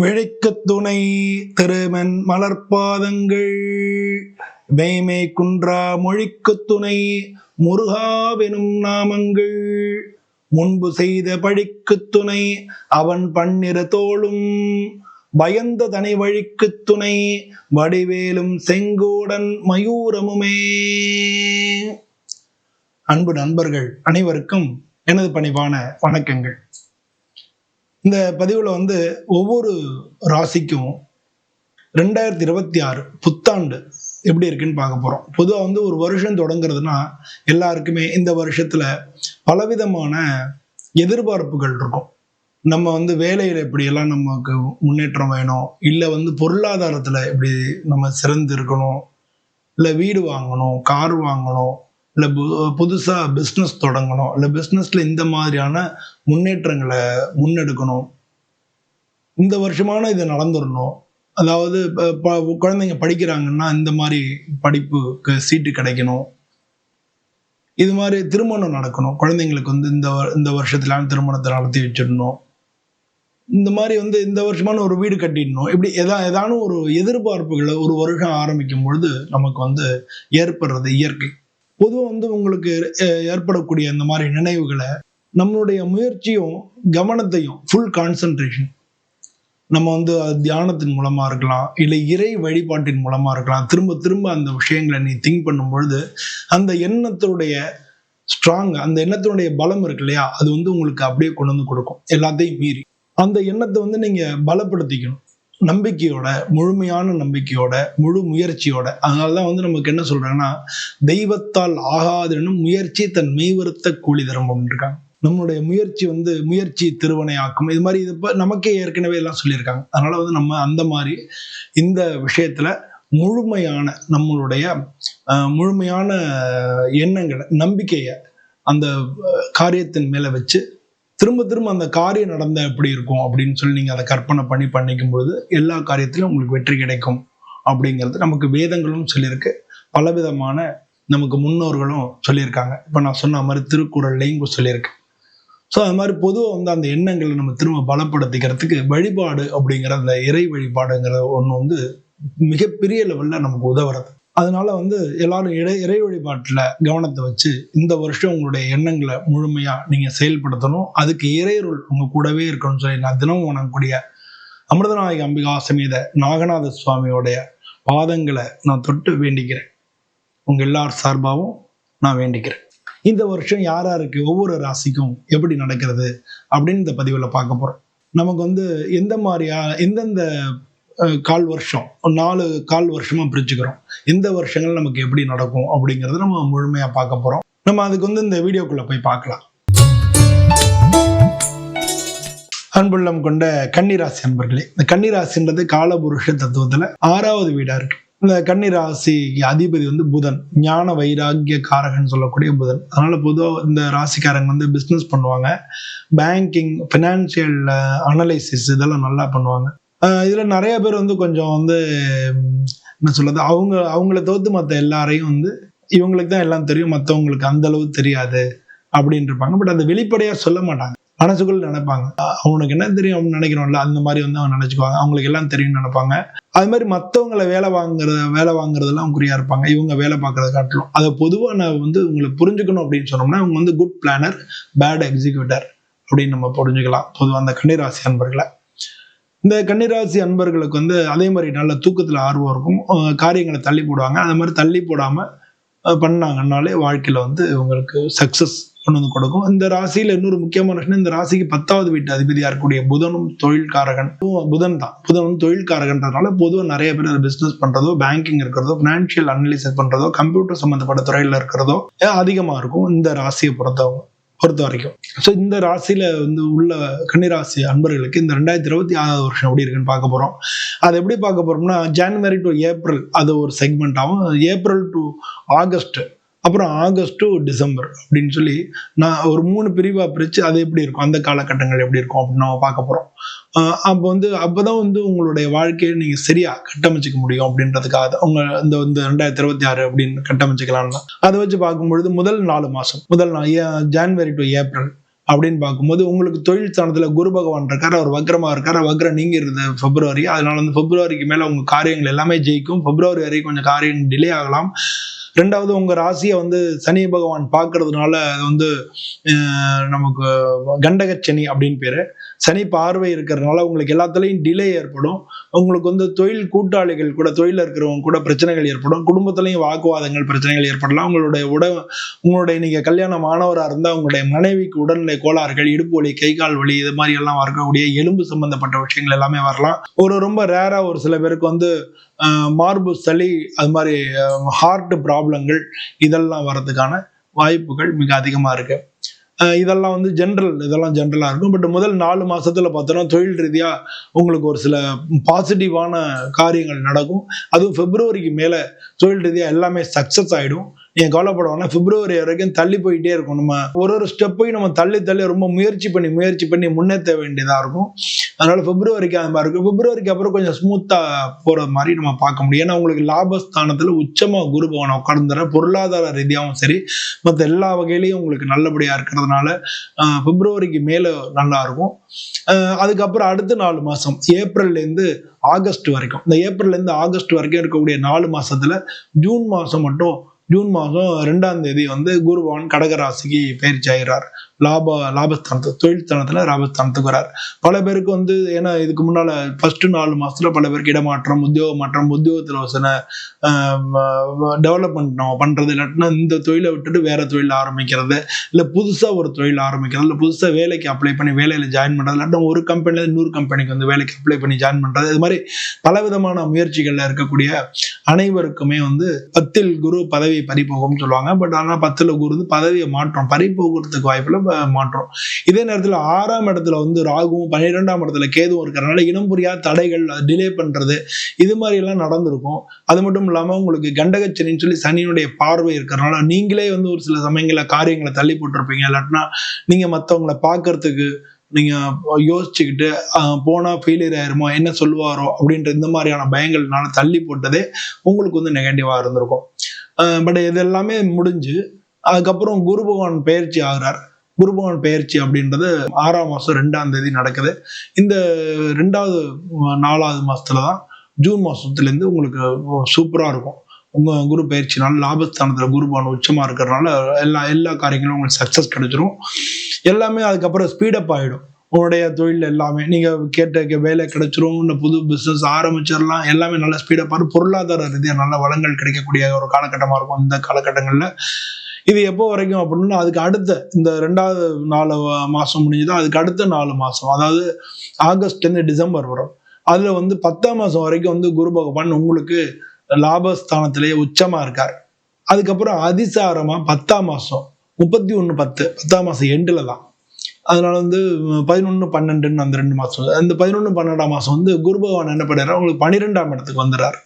விழிக்கு துணை திருமன் மலர்பாதங்கள் வேமை குன்றா மொழிக்கு துணை முருகாவெனும் நாமங்கள் முன்பு செய்த பழிக்கு துணை அவன் பண்ணிற தோளும் பயந்த தனி வழிக்கு துணை வடிவேலும் செங்கோடன் மயூரமுமே. அன்பு நண்பர்கள் அனைவருக்கும் எனது பணிவான வணக்கங்கள். இந்த பதிவில் வந்து ஒவ்வொரு ராசிக்கும் ரெண்டாயிரத்தி இருபத்தி ஆறு புத்தாண்டு எப்படி இருக்குன்னு பார்க்க போகிறோம் பொதுவாக வந்து ஒரு வருஷம் தொடங்குறதுனா எல்லாருக்குமே இந்த வருஷத்தில் பலவிதமான எதிர்பார்ப்புகள் இருக்கும். நம்ம வந்து வேலையில் எப்படியெல்லாம் நமக்கு முன்னேற்றம் வேணும் இல்லை வந்து பொருளாதாரத்தில் எப்படி நம்ம சிறந்து இருக்கணும் இல்லை வீடு வாங்கணும் கார் வாங்கணும் இல்லை புதுசாக பிஸ்னஸ் தொடங்கணும். இல்லை பிஸ்னஸில் இந்த மாதிரியான முன்னேற்றங்களை முன்னெடுக்கணும். இந்த வருஷமான இது நடந்துடணும் அதாவது இப்போ ப- குழந்தைங்க படிக்கிறாங்கன்னா இந்த மாதிரி படிப்புக்கு சீட்டு கிடைக்கணும். இது மாதிரி திருமணம் நடக்கணும். குழந்தைங்களுக்கு வந்து இந்த வ- இந்த வருஷத்துல திருமணத்தை நடத்தி வச்சிடணும். இந்த மாதிரி வந்து இந்த வருஷமான ஒரு வீடு கட்டிடணும். இப்படி எதா ஏதானும் ஒரு எதிர்பார்ப்புகளை ஒரு வருஷம் ஆரம்பிக்கும் பொழுது நமக்கு வந்து ஏற்படுறது இயற்கை. பொதுவாக வந்து உங்களுக்கு ஏற்படக்கூடிய இந்த மாதிரி நினைவுகளை நம்மளுடைய முயற்சியும் கவனத்தையும் ஃபுல் கான்சன்ட்ரேஷன் நம்ம வந்து தியானத்தின் மூலமா இருக்கலாம் இல்லை இறை வழிபாட்டின் மூலமா இருக்கலாம். திரும்ப திரும்ப அந்த விஷயங்களை நீ திங்க் பண்ணும் பொழுது அந்த எண்ணத்தினுடைய ஸ்ட்ராங் அந்த எண்ணத்தினுடைய பலம் இருக்கு இல்லையா? அது வந்து உங்களுக்கு அப்படியே கொண்டு வந்து கொடுக்கும். எல்லாத்தையும் மீறி. அந்த எண்ணத்தை வந்து நீங்க பலப்படுத்திக்கணும். நம்பிக்கையோட முழுமையான நம்பிக்கையோட முழு முயற்சியோட அதனால தான் வந்து நமக்கு என்ன சொல்றாங்கன்னா தெய்வத்தால் ஆகாதெனும் முயற்சி தன் மெய்வருத்த கூலி தரம் இருக்காங்க. நம்மளுடைய முயற்சி வந்து முயற்சி திருவனையாக்கும் இது மாதிரி இது நமக்கே ஏற்கனவே எல்லாம் சொல்லியிருக்காங்க. அதனால வந்து நம்ம அந்த மாதிரி இந்த விஷயத்துல முழுமையான நம்மளுடைய முழுமையான எண்ணங்களை நம்பிக்கையை அந்த காரியத்தின் மேலே வச்சு திரும்ப திரும்ப அந்த காரியம் நடந்த எப்படி இருக்கும் அப்படின்னு சொல்லி நீங்க அதை கற்பனை பண்ணி பண்ணிக்கும் பொழுது எல்லா காரியத்திலும் உங்களுக்கு வெற்றி கிடைக்கும் அப்படிங்கிறது நமக்கு வேதங்களும் சொல்லியிருக்கு. பலவிதமான நமக்கு முன்னோர்களும் சொல்லியிருக்காங்க. இப்போ நான் சொன்ன மாதிரி திருக்குறள்லையும் சொல்லியிருக்கு. ஸோ அது மாதிரி பொதுவாக வந்து அந்த எண்ணங்களை நம்ம திரும்ப பலப்படுத்திக்கிறதுக்கு வழிபாடு அப்படிங்கிற அந்த இறை வழிபாடுங்கிற ஒன்று வந்து மிகப்பெரிய லெவலில் நமக்கு உதவுறது. அதனால வந்து எல்லாரும் இடை இறை வழிபாட்டில் கவனத்தை வச்சு இந்த வருஷம் உங்களுடைய எண்ணங்களை முழுமையாக நீங்கள் செயல்படுத்தணும். அதுக்கு இறையருள் உங்கள் கூடவே இருக்கணும்னு சொல்லி நான் தினமும் வணங்கக்கூடிய அமிர்தநாயக அம்பிகா சமேத நாகநாத சுவாமியோடைய பாதங்களை நான் தொட்டு வேண்டிக்கிறேன். உங்கள் எல்லார் சார்பாகவும் நான் வேண்டிக்கிறேன். இந்த வருஷம் யார் யாருக்கு ஒவ்வொரு ராசிக்கும் எப்படி நடக்கிறது அப்படின்னு இந்த பதிவில் பார்க்க போகிறோம் நமக்கு வந்து எந்த மாதிரியா எந்தெந்த கால் வருஷம். ஒரு நாலு கால் வருஷமா பிரிச்சுக்கிறோம். இந்த வருஷங்கள் நமக்கு எப்படி நடக்கும் அப்படிங்கிறத நம்ம முழுமையாக பார்க்க போகிறோம் நம்ம அதுக்கு வந்து இந்த வீடியோக்குள்ளே போய் பார்க்கலாம். அன்புள்ளம் கொண்ட கன்னிராசி அன்பர்களே இந்த கன்னிராசின்றது காலபுருஷ தத்துவத்துல ஆறாவது வீடா இருக்கு. இந்த கன்னிராசி அதிபதி வந்து புதன். ஞான வைராகிய காரகன் சொல்லக்கூடிய புதன். அதனால பொதுவாக இந்த ராசிக்காரங்க வந்து பிஸ்னஸ் பண்ணுவாங்க. பேங்கிங் ஃபினான்சியல் அனலைசிஸ் இதெல்லாம் நல்லா பண்ணுவாங்க. இதுல நிறைய பேர் வந்து கொஞ்சம் வந்து என்ன சொல்றது அவங்க அவங்கள தவிர்த்து மற்ற எல்லாரையும் வந்து இவங்களுக்கு தான் எல்லாம் தெரியும் மற்றவங்களுக்கு அந்த அளவு தெரியாது அப்படின்னு இருப்பாங்க பட் அதை வெளிப்படையா சொல்ல மாட்டாங்க. மனசுக்குள்ள நினைப்பாங்க. அவனுக்கு என்ன தெரியும் அப்படின்னு நினைக்கிறோம்ல அந்த மாதிரி வந்து அவங்க நினைச்சுக்குவாங்க. அவங்களுக்கு எல்லாம் தெரியும்னு நினைப்பாங்க. அது மாதிரி மற்றவங்களை வேலை வாங்குறது வேலை வாங்குறதெல்லாம் குறியா இருப்பாங்க. இவங்க வேலை பார்க்கறத காட்டிலும். அதை பொதுவாக நான் வந்து உங்களை புரிஞ்சுக்கணும் அப்படின்னு சொன்னோம்னா இவங்க வந்து குட் பிளானர் பேட் எக்ஸிக்யூட்டர் அப்படின்னு நம்ம புரிஞ்சுக்கலாம். பொதுவாக அந்த கன்னிராசி அன்பர்களை. இந்த கன்னிராசி அன்பர்களுக்கு வந்து அதே மாதிரி நல்ல தூக்கத்தில் ஆர்வம் இருக்கும். காரியங்களை தள்ளி போடுவாங்க. அது மாதிரி தள்ளி போடாமல் பண்ணாங்கன்னாலே வாழ்க்கையில் வந்து உங்களுக்கு சக்ஸஸ் கொண்டு வந்து கொடுக்கும். இந்த ராசியில இன்னொரு முக்கியமான விஷயம் இந்த ராசிக்கு பத்தாவது வீட்டு அதிபதியா இருக்கக்கூடிய புதனும் தொழில்காரகன் புதன் தான். புதனும் தொழில்காரகன்றதுனால பொதுவாக நிறைய பேர் பிசினஸ் பண்றதோ பேங்கிங் இருக்கிறதோ பினான்சியல் அனலிசிஸ் பண்றதோ கம்ப்யூட்டர் சம்பந்தப்பட்ட துறையில இருக்கிறதோ அதிகமா இருக்கும். இந்த ராசியை பொறுத்தவங்க பொறுத்த வரைக்கும். ஸோ இந்த ராசியில் வந்து உள்ள கன்னிராசி அன்பர்களுக்கு இந்த ரெண்டாயிரத்தி இருபத்தி ஆறாவது வருஷம் எப்படி இருக்குன்னு பார்க்க போகிறோம் அது எப்படி பார்க்க போகிறோம்னா ஜனவரி டு ஏப்ரல் அது ஒரு செக்மெண்ட் ஆகும். ஏப்ரல் டு ஆகஸ்ட் அப்புறம் ஆகஸ்ட் டு டிசம்பர் அப்படின்னு சொல்லி நான் ஒரு மூணு பிரிவாக பிரித்து அது எப்படி இருக்கும்? அந்த காலகட்டங்கள் எப்படி இருக்கும் அப்படின்னு நம்ம பார்க்க போகிறோம் அப்போ வந்து அப்பதான் வந்து உங்களுடைய வாழ்க்கையை நீங்கள் சரியாக கட்டமைச்சிக்க முடியும் அப்படின்றதுக்காக தான் உங்க இந்த இந்த ரெண்டாயிரத்தி இருபத்தி ஆறு அப்படின்னு கட்டமைச்சிக்கலாம்னா அதை வச்சு பார்க்கும்பொழுது முதல் நாலு மாதம் முதல் நாள் ஜான்வரி டு ஏப்ரல் அப்படின்னு பார்க்கும்போது உங்களுக்கு தொழில் ஸ்தானத்தில் குரு பகவான் இருக்கார் அவர் வக்ரமாக இருக்கார் வக்ரம் நீங்கிறது பிப்ரவரி அதனால வந்து பிப்ரவரிக்கு மேலே உங்கள் காரியங்கள் எல்லாமே ஜெயிக்கும். பிப்ரவரி வரைக்கும் கொஞ்சம் காரியம் டிலே ஆகலாம். ரெண்டாவது உங்க ராசியை வந்து சனி பகவான் பார்க்கறதுனால அது வந்து நமக்கு நமக்கு சனி அப்படின்னு பேரு. சனி பார்வை இருக்கிறதுனால உங்களுக்கு எல்லாத்துலேயும் டிலே ஏற்படும். உங்களுக்கு வந்து தொழில் கூட்டாளிகள் கூட தொழிலில் இருக்கிறவங்க கூட பிரச்சனைகள் ஏற்படும். குடும்பத்துலையும் வாக்குவாதங்கள் பிரச்சனைகள் ஏற்படலாம். உங்களுடைய உட உங்களுடைய நீங்க கல்யாண மாணவராக இருந்தால் உங்களுடைய மனைவிக்கு உடல்நிலை கோளாறுகள் இடுப்பு வலி கை கால் வலி இது மாதிரி எல்லாம் வரக்கூடிய எலும்பு சம்பந்தப்பட்ட விஷயங்கள் எல்லாமே வரலாம். ஒரு ரொம்ப ரேரா ஒரு சில பேருக்கு வந்து மார்பு சளி அது மாதிரி ஹார்ட் ப்ராப்ளங்கள் இதெல்லாம் வர்றதுக்கான வாய்ப்புகள் மிக அதிகமாக இருக்கு. இதெல்லாம் வந்து ஜென்ரல் இதெல்லாம் ஜென்ரலாக இருக்கும். பட் முதல் நாலு மாதத்தில் பார்த்தோன்னா தொழில் ரீதியாக உங்களுக்கு ஒரு சில பாசிட்டிவான காரியங்கள் நடக்கும். அதுவும் பிப்ரவரிக்கு மேலே தொழில் ரீதியாக எல்லாமே சக்ஸஸ் ஆகிடும் நீங்க கவலைப்படுவோம்னா பிப்ரவரி வரைக்கும் தள்ளி போயிட்டே இருக்கும். நம்ம ஒரு ஒரு ஸ்டெப்பையும் நம்ம தள்ளி தள்ளி ரொம்ப முயற்சி பண்ணி முயற்சி பண்ணி முன்னேற்ற வேண்டியதாக இருக்கும். அதனால பிப்ரவரிக்கு அந்த மாதிரி இருக்கும். பிப்ரவரிக்கு அப்புறம் கொஞ்சம் ஸ்மூத்தாக போகிற மாதிரி நம்ம பார்க்க முடியும். ஏன்னா உங்களுக்கு லாபஸ்தானத்தில் உச்சமாக குரு பவனை உட்கார்ந்துற பொருளாதார ரீதியாகவும் சரி மற்ற எல்லா வகையிலையும் உங்களுக்கு நல்லபடியாக இருக்கிறதுனால பிப்ரவரிக்கு மேலே நல்லா இருக்கும். அதுக்கப்புறம் அடுத்த நாலு மாதம் ஏப்ரல்லேருந்து ஆகஸ்ட் வரைக்கும். இந்த ஏப்ரல்லேருந்து ஆகஸ்ட் வரைக்கும் இருக்கக்கூடிய நாலு மாதத்தில் ஜூன் மாதம் மட்டும் ஜூன் மாதம் ரெண்டாம் தேதி வந்து குருவான் கடகராசிக்கு பயிற்சி ஆகிறார் லாப லாபஸ்தானத்து தொழில் லாபஸ்தானத்துக்கு வரார். பல பேருக்கு வந்து ஏன்னா இதுக்கு முன்னால ஃபர்ஸ்ட் நாலு மாசத்துல பல பேருக்கு இடமாற்றம் உத்தியோக மாற்றம் உத்தியோகத்துல யோசனை சில டெவலப்மெண்ட் நம்ம பண்றது இல்லாட்டினா இந்த தொழிலை விட்டுட்டு வேற தொழில் ஆரம்பிக்கிறது இல்ல புதுசா ஒரு தொழில் ஆரம்பிக்கிறது இல்ல புதுசா வேலைக்கு அப்ளை பண்ணி வேலையில ஜாயின் பண்றது இல்லாட்டினா ஒரு கம்பெனில இன்னொரு கம்பெனிக்கு வந்து வேலைக்கு அப்ளை பண்ணி ஜாயின் பண்றது இது மாதிரி பலவிதமான முயற்சிகள்ல இருக்கக்கூடிய அனைவருக்குமே வந்து பத்தில் குரு பதவி பறிபோகும்னு சொல்லுவாங்க. பட் ஆனா பத்தில் குரு வந்து பதவியை மாற்றம் பறிபோகிறதுக்கு வாய்ப்பில் மாற்றம். இதே நேரத்தில் ஆறாம் இடத்துல வந்து ராகுவும் பன்னிரெண்டாம் இடத்துல கேதுவும் இருக்கிறனால இனம் புரியாத தடைகள் டிலே பண்றது இது மாதிரி எல்லாம் நடந்திருக்கும். அது மட்டும் இல்லாமல் உங்களுக்கு கண்டகச்சனின்னு சொல்லி சனியினுடைய பார்வை இருக்கிறனால நீங்களே வந்து ஒரு சில சமயங்களில் காரியங்களை தள்ளி போட்டிருப்பீங்க. இல்லாட்டினா நீங்க மற்றவங்களை பார்க்கறதுக்கு நீங்க யோசிச்சுக்கிட்டு போனால் போனா ஃபெயிலியர் ஆயிருமோ என்ன சொல்லுவாரோ அப்படின்ற இந்த மாதிரியான பயங்கள்னால தள்ளி போட்டதே உங்களுக்கு வந்து நெகட்டிவா இருந்திருக்கும். பட் இது எல்லாமே முடிஞ்சு அதுக்கப்புறம் குரு பகவான் பயிற்சி ஆகிறார். குருபவன் பெயர்ச்சி பயிற்சி அப்படின்றது ஆறாம் மாதம் ரெண்டாம் தேதி நடக்குது. இந்த ரெண்டாவது நாலாவது மாதத்துல தான் ஜூன் மாதத்துலேருந்து உங்களுக்கு சூப்பராக இருக்கும். உங்கள் குரு பயிற்சினால லாபஸ்தானத்தில் குருபான் உச்சமாக இருக்கிறனால இருக்கிறதுனால எல்லா எல்லா காரியங்களும் உங்களுக்கு சக்ஸஸ் கிடைச்சிரும். எல்லாமே அதுக்கப்புறம் ஸ்பீடப் ஆகிடும் உங்களுடைய தொழில் எல்லாமே நீங்கள் கேட்ட கே- வேலை கிடைச்சிரும் இந்த புது பிஸ்னஸ் ஆரம்பிச்சிடலாம் எல்லாமே நல்ல ஸ்பீடப் ஆகும் பொருளாதார ரீதியாக நல்ல வளங்கள் கிடைக்கக்கூடிய ஒரு காலகட்டமாக இருக்கும் இந்த காலகட்டங்களில். இது எப்போ வரைக்கும் அப்படின்னா அதுக்கு அடுத்த இந்த ரெண்டாவது நாலு மாசம் முடிஞ்சுதா அதுக்கு அடுத்த நாலு மாசம் அதாவது ஆகஸ்ட்ல இருந்து டிசம்பர் வரும். அதுல வந்து பத்தாம் மாசம் வரைக்கும் வந்து குரு பகவான் உங்களுக்கு லாபஸ்தானத்திலேயே உச்சமா இருக்கார். அதுக்கப்புறம் அதிசாரமா பத்தாம் மாசம் முப்பத்தி ஒண்ணு பத்து பத்தாம் மாசம் எண்டுல தான். அதனால வந்து பதினொன்று பன்னெண்டுன்னு அந்த ரெண்டு மாசம் அந்த பதினொன்று பன்னெண்டாம் மாசம் வந்து குரு பகவான் என்ன பண்ணுறாரு உங்களுக்கு பன்னிரெண்டாம் இடத்துக்கு வந்துடுறாரு.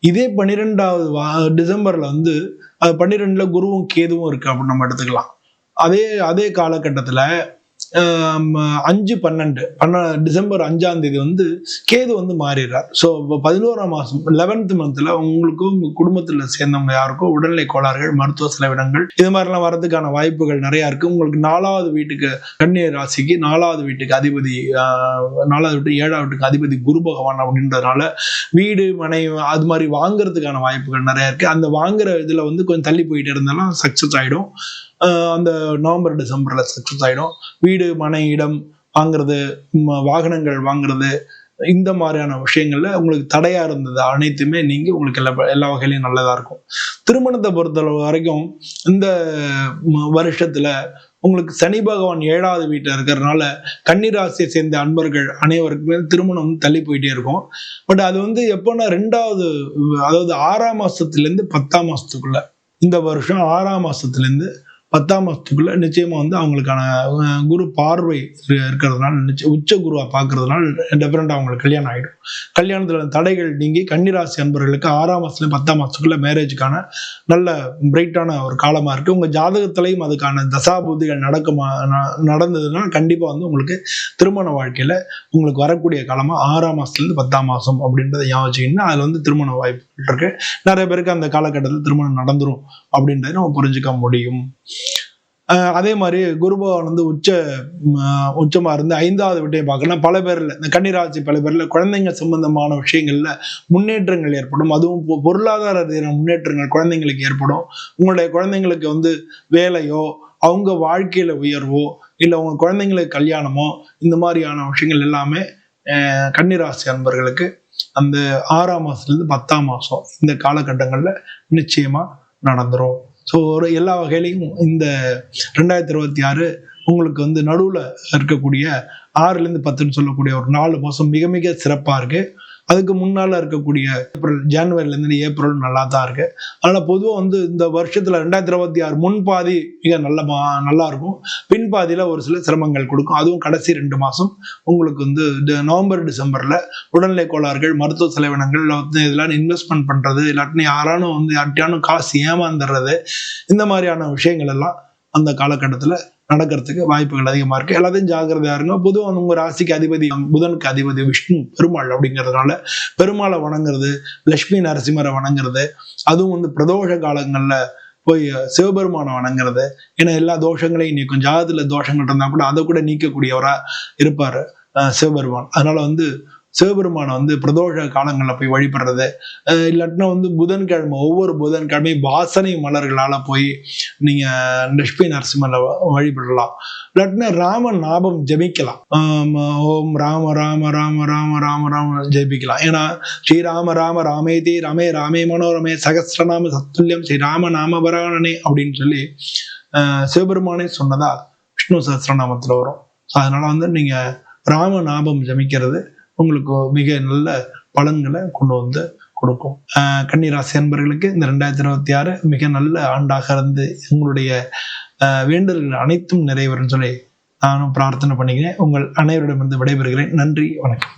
இதே பன்னிரெண்டாவது வா- டிசம்பர்ல வந்து அது பன்னிரெண்டுல குருவும் கேதுவும் இருக்கு அப்படின்னு நம்ம எடுத்துக்கலாம். அதே அதே காலகட்டத்துல அஞ்சு பன்னெண்டு பன்ன டிசம்பர் அஞ்சாம் தேதி வந்து கேது வந்து மாறிடுறார். ஸோ பதினோராம் மாசம் லெவன்த் மந்த்ல உங்களுக்கும் உங்க குடும்பத்துல சேர்ந்தவங்க யாருக்கும் உடல்நிலை கோளாறுகள் மருத்துவ செலவினங்கள் இது மாதிரிலாம் வரதுக்கான வாய்ப்புகள் நிறைய இருக்கு. உங்களுக்கு நாலாவது வீட்டுக்கு கன்னிய ராசிக்கு நாலாவது வீட்டுக்கு அதிபதி நாலாவது வீட்டு ஏழாவது வீட்டுக்கு அதிபதி குரு பகவான் அப்படின்றதுனால வீடு மனை அது மாதிரி வாங்குறதுக்கான வாய்ப்புகள் நிறைய இருக்கு. அந்த வாங்குற இதுல வந்து கொஞ்சம் தள்ளி போயிட்டு இருந்தாலும் சக்சஸ் ஆயிடும். அந்த நவம்பர் டிசம்பர்ல சக்சஸ் ஆயிடும். வீடு மனை இடம் வாங்குறது வாகனங்கள் வாங்குறது இந்த மாதிரியான விஷயங்கள்ல உங்களுக்கு தடையா இருந்தது. அனைத்துமே நீங்க உங்களுக்கு எல்லா எல்லா வகையிலையும் நல்லதா இருக்கும். திருமணத்தை பொறுத்தளவு வரைக்கும் இந்த ம- வருஷத்துல உங்களுக்கு சனி பகவான் ஏழாவது வீட்டில் இருக்கிறதுனால கன்னிராசியை சேர்ந்த அன்பர்கள் அனைவருக்குமே திருமணம் வந்து தள்ளி போயிட்டே இருக்கும். பட் அது வந்து எப்போன்னா ரெண்டாவது அதாவது ஆறாம் மாசத்துலேருந்து பத்தாம் மாசத்துக்குள்ள. இந்த வருஷம் ஆறாம் மாசத்துலேருந்து பத்தாம் மாசத்துக்குள்ள நிச்சயமா வந்து அவங்களுக்கான குரு பார்வை இருக்கிறதுனால நிச்சயம் உச்ச குருவா பார்க்கறதுனால டெஃபரெண்டா அவங்களுக்கு கல்யாணம் ஆயிடும். கல்யாணத்துல தடைகள் நீங்கி கன்னிராசி அன்பர்களுக்கு ஆறாம் மாதத்துலேயும் பத்தாம் மாசத்துக்குள்ள மேரேஜுக்கான நல்ல பிரைட்டான ஒரு காலமா இருக்கு. உங்க ஜாதகத்திலையும் அதுக்கான தசாபூதிகள் நடக்குமா ந- நடந்ததுன்னா கண்டிப்பா வந்து உங்களுக்கு திருமண வாழ்க்கையில உங்களுக்கு வரக்கூடிய காலமா ஆறாம் மாசத்துல இருந்து பத்தாம் மாசம் அப்படின்றத ஞாபகம் வச்சுக்கிங்கன்னா அதுல வந்து திருமண வாய்ப்பு இருக்கு. நிறைய பேருக்கு அந்த காலகட்டத்தில் திருமணம் நடந்துரும் அப்படின்றத நம்ம புரிஞ்சுக்க முடியும். அதே மாதிரி குருபவன் வந்து உச்ச உச்சமாக உச்சமா இருந்து ஐந்தாவது வீட்டையும் பார்க்கலாம் பல பேர்ல இந்த கன்னிராசி பல பேர்ல குழந்தைங்க சம்பந்தமான விஷயங்கள்ல முன்னேற்றங்கள் ஏற்படும். அதுவும் பொ- பொருளாதார ரீதியான முன்னேற்றங்கள் குழந்தைங்களுக்கு ஏற்படும். உங்களுடைய குழந்தைங்களுக்கு வந்து வேலையோ அவங்க வாழ்க்கையில உயர்வோ இல்லை உங்க குழந்தைங்களுக்கு கல்யாணமோ இந்த மாதிரியான விஷயங்கள் எல்லாமே கன்னிராசி அன்பர்களுக்கு அந்த ஆறாம் மாசத்துல இருந்து பத்தாம் மாசம் இந்த காலகட்டங்கள்ல நிச்சயமா நடந்துரும். ஸோ ஒரு எல்லா வகையிலையும் இந்த ரெண்டாயிரத்தி இருபத்தி ஆறு உங்களுக்கு வந்து நடுவில் இருக்கக்கூடிய ஆறுலேருந்து பத்துன்னு சொல்லக்கூடிய ஒரு நாலு மாதம் மிக மிக சிறப்பாக இருக்கு. அதுக்கு முன்னால் இருக்கக்கூடிய ஏப்ரல் ஜான்வரிலேருந்து ஏப்ரல் நல்லா தான் இருக்கு. அதனால் பொதுவாக வந்து இந்த வருஷத்தில் ரெண்டாயிரத்தி இருபத்தி ஆறு முன் பாதி மிக நல்ல மா நல்லா இருக்கும். பின் பாதியில் ஒரு சில சிரமங்கள் கொடுக்கும். அதுவும் கடைசி ரெண்டு மாதம் உங்களுக்கு வந்து நவம்பர் டிசம்பரில் உடல்நிலை கோளாறுகள் மருத்துவ செலவினங்கள் வந்து இதெல்லாம் இன்வெஸ்ட்மெண்ட் பண்ணுறது இல்லாட்டி யாரானும் வந்து யார்ட்டையானும் காசு ஏமாந்துடுறது இந்த மாதிரியான விஷயங்கள் எல்லாம் அந்த காலகட்டத்தில் நடக்கிறதுக்கு வாய்ப்புகள் அதிகமாக இருக்கு. எல்லாத்தையும் ஜாக்கிரதையா இருங்க. பொதுவாக உங்க ராசிக்கு அதிபதி புதனுக்கு அதிபதி விஷ்ணு பெருமாள் அப்படிங்கிறதுனால பெருமாளை வணங்குறது லட்சுமி நரசிம்மரை வணங்குறது அதுவும் வந்து பிரதோஷ காலங்கள்ல போய் சிவபெருமானை வணங்குறது. ஏன்னா எல்லா தோஷங்களையும் நீக்கும். ஜாதத்துல தோஷங்கள் இருந்தா கூட அதை கூட நீக்கக்கூடியவரா இருப்பாரு சிவபெருமான். அதனால வந்து சிவபெருமானை வந்து பிரதோஷ காலங்களில் போய் வழிபடுறது இல்லாட்டினா வந்து புதன்கிழமை ஒவ்வொரு புதன்கிழமையும் வாசனை மலர்களால் போய் நீங்கள் லட்சுமி நரசிம்மரை வ- வழிபடலாம். இல்லாட்டினா ராம நாபம் ஜபிக்கலாம். ஓம் ராம ராம ராம ராம ராம ராம ஜபிக்கலாம். ஏன்னா ஸ்ரீராம ராம ராமேதி ரமே ராமே மனோரமே சகஸ்ரநாம சத்துல்யம் ஸ்ரீ ராம நாமபராணனே அப்படின்னு சொல்லி சிவபெருமானே சொன்னதா விஷ்ணு சகசிரநாமத்தில் வரும். அதனால் அதனால வந்து நீங்கள் ராம நாமம் ஜமிக்கிறது உங்களுக்கு மிக நல்ல பலன்களை கொண்டு வந்து கொடுக்கும். கன்னிராசி அன்பர்களுக்கு இந்த ரெண்டாயிரத்தி இருபத்தி ஆறு மிக நல்ல ஆண்டாக இருந்து உங்களுடைய வேண்டுதல்கள் அனைத்தும் நிறைவேறும் சொல்லி நானும் பிரார்த்தனை பண்ணிக்கிறேன். உங்கள் அனைவரிடமிருந்து விடைபெறுகிறேன். நன்றி வணக்கம்.